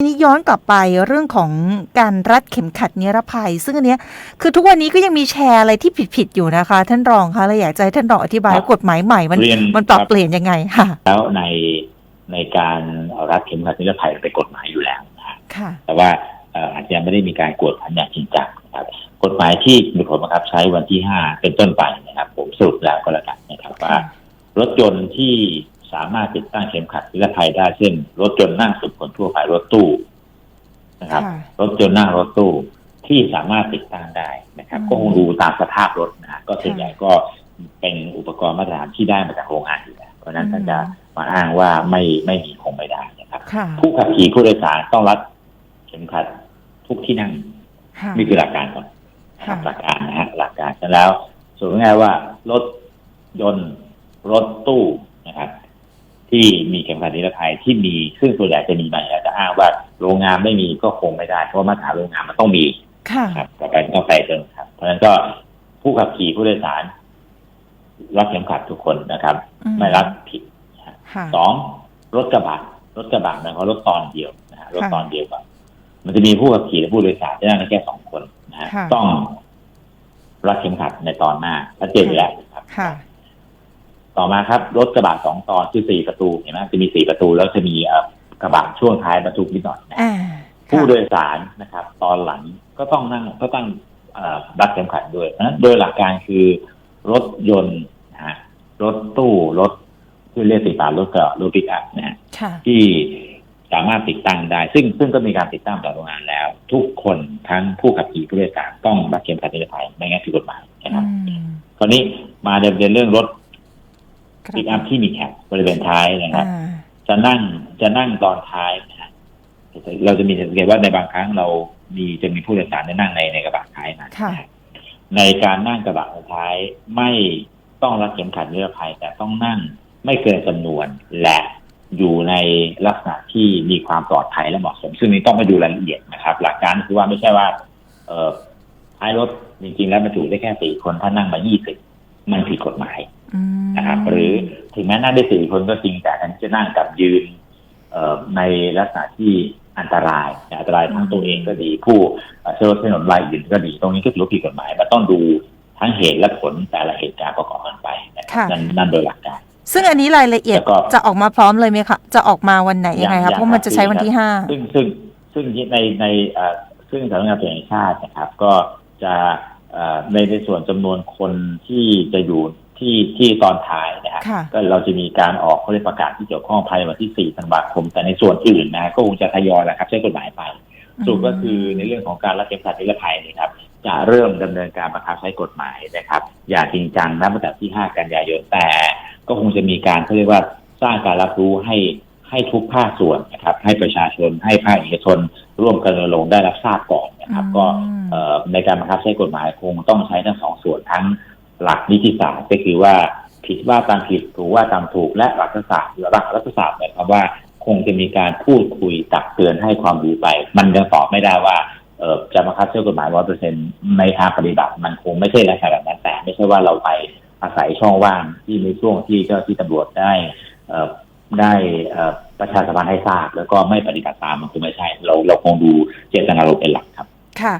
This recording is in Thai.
ทีนี้ย้อนกลับไปเรื่องของการรัดเข็มขัดนิรภัย ซึ่งอันเนี้ยคือทุกวันนี้ก็ยังมีแชร์อะไรที่ผิดๆอยู่นะคะ ท่านรองคะเราอยากจะให้ท่านรองอธิบายครับว่ากฎหมายใหม่มันเรียน มันปรับครับเปลี่ยนยังไงค่ะ แล้วในในการรัดเข็มขัดนิรภัยเป็นกฎหมายอยู่แล้วนะฮะค่ะ แต่ว่าเอ่ออาจจะยังไม่ได้มีการกวดขันอย่างจริงจังนะครับกฎหมายที่มีผลบังคับใช้วันที่ห้าเป็นต้นไปนะครับ ผมสรุปแล้วก็แล้วกันนะครับว่า รถยนต์ที่ สามารถติดตั้งเข็มขัดนิรภัยได้เช่นรถยนต์นั่งสุขคนทั่วไปรถตู้นะครับค่ะรถยนต์นั่งรถตู้ที่สามารถติดตั้งได้นะครับอืมก็คงดูตามสภาพรถนะฮะก็ส่วนใหญ่ก็เป็นอุปกรณ์มาตรฐานที่ได้มาจากโรงงานอยู่แล้วเพราะฉะนั้นท่านจะมาอ้างว่าไม่ไม่มีคงไม่ได้นะครับค่ะผู้ขับขี่ผู้โดยสารต้องรัดเข็มขัดทุกที่นั่งค่ะนี่คือหลักการก่อนนะครับค่ะหลักการนะฮะหลักการเสร็จแล้วส่วนง่ายๆว่ารถยนต์รถตู้นะครับ ที่มีเข็มขัดนิรภัยที่มีซึ่งส่วนใหญ่จะมีมาอยู่แล้วจะอ้างว่าโรงงานไม่มีก็คงไม่ได้ เพราะว่ามาตรฐานโรงงานมันต้องมีค่ะครับต่อไปต้องไปเติมครับ เพราะฉะนั้นก็ผู้ขับขี่ผู้โดยสาร รัดเข็มขัดทุกคนนะครับอืมไม่รัดผิดค่ะสองรถกระบะรถกระบะหมายความว่ารถตอนเดียวนะฮะรถค่ะตอนเดียวกันมันจะมีผู้ขับขี่และผู้โดยสารที่นั่งได้แค่สองคนนะฮะค่ะต้องรัดเข็มขัดในตอนหน้าชัดเจนอยู่แล้วนะครับค่ะ ต่อมาครับรถกระบะสองตอนคือสี่ประตูเห็นไหมจะมีสี่ประตู แล้วจะมีเอ่อกระบะช่วงท้ายบรรทุกนิดหน่อยนะอ่าผู้ค่ะโดยสารนะครับ ตอนหลังก็ต้องนั่งก็ต้องเอ่อรัดเข็มขัดด้วยเพราะฉะนั้นโดยหลักการคือรถยนต์นะฮะรถตู้รถที่เรียกติดตามรถกระบะรถปิกอัพนะฮะค่ะที่สามารถติดตั้งได้ ซึ่งซึ่งก็มีการติดตั้งจากโรงงานแล้ว ทุกคนทั้งผู้ขับขี่ผู้โดยสารต้องรัดเข็มขัดนิรภัยไม่งั้นผิดกฎหมายนะครับอืมคราวนี้มาเดินเรื่องรถกระ ปิกอัพที่มีแคปบริเวณท้ายนะครับอ่าจะนั่งจะนั่งตอนท้ายนะฮะเราจะมีสังเกตว่าในบางครั้งเรามีจะมีผู้โดยสารได้นั่งในในกระบะท้ายมาค่ะนะฮะในการนั่งกระบะท้ายไม่ต้องรัดเข็มขัดนิรภัยแต่ต้องนั่งไม่เกินจำนวนและอยู่ในลักษณะที่มีความปลอดภัยและเหมาะสม ซึ่งนี้ต้องไปดูรายละเอียดนะครับ หลักการคือว่าไม่ใช่ว่า เอ่อท้ายรถจริงๆแล้วบรรจุได้แค่สี่คนถ้านั่งมายี่สิบมันผิดกฎหมายอืม นะครับหรือถึงแม้นั่งได้สี่คนก็จริงแต่การจะนั่งกับยืนเอ่อในลักษณะที่อันตรายอันตรายทั้งตัวเองก็ดี ผู้เอ่อใช้รถใช้ถนนรายอื่นก็ดี ตรงนี้ก็ถือว่าผิดกฎหมายมันต้องดูทั้งเหตุและผลแต่ละเหตุการณ์ประกอบกันไปนะครับนั่นนั่นโดยหลักการ ซึ่งอันนี้รายละเอียดแล้วก็จะออกมาพร้อมเลยไหมคะจะออกมาวันไหนยังไงยัคะงเพราะมันจะใช้วันที่ห้าซึ่งซึ่งซึ่งในในเอ่อซึ่งสำนักงานตำรวจแห่งชาตินะครับ ก็จะเอ่อในในส่วนจำนวนคนที่จะอยู่ ที่ที่ตอนท้ายนะครับค่ะ ก็เราจะมีการออกเขาเรียกประกาศที่เกี่ยวข้องภายในวันที่ 4 ธันวาคม แต่ในส่วนอื่นนะก็คงจะทยอยแหละครับใช้กฎหมายไปสรุปก็คือในเรื่องของการรัดเข็มขัดนิรภัยเนะครับจะเริ่มดำเนินการบังคับใช้กฎหมายนะครับ อย่างจริงจังนับตั้งแต่ที่ 5 กันยายนแต่ ก็คงจะมีการเขาเรียกว่าสร้างการรับรู้ให้ให้ทุกภาคส่วนนะครับ ให้ประชาชนให้ภาคเอกชน ร่วมกันรณรงค์ได้รับทราบก่อนนะครับอืมก็เอ่อในการบังคับใช้กฎหมายคงต้องใช้ทั้งสองส่วนทั้ง หลักนิติศาสตร์ก็คือว่าผิดว่าตามผิดถูกว่าตามถูกและรัฐศาสตร์หลักรัฐศาสตร์หมายความว่าคงจะมีการพูดคุยตักเตือนให้ความรู้ไป มันยังตอบไม่ได้ว่าเออจะบังคับใช้กฎหมายร้อยเปอร์เซ็นต์ในทางปฏิบัติ มันคงไม่ใช่ลักษณะแบบนั้นแต่ไม่ใช่ว่าเราไปอาศัยช่องว่างที่ในช่วงที่เจ้าที่ตำรวจได้เออได้เออประชาสัมพันธ์ให้ทราบแล้วก็ไม่ปฏิบัติตามมันคงไม่ใช่ เราเราคงดูเจตนารมณ์เป็นหลักครับ ค่ะ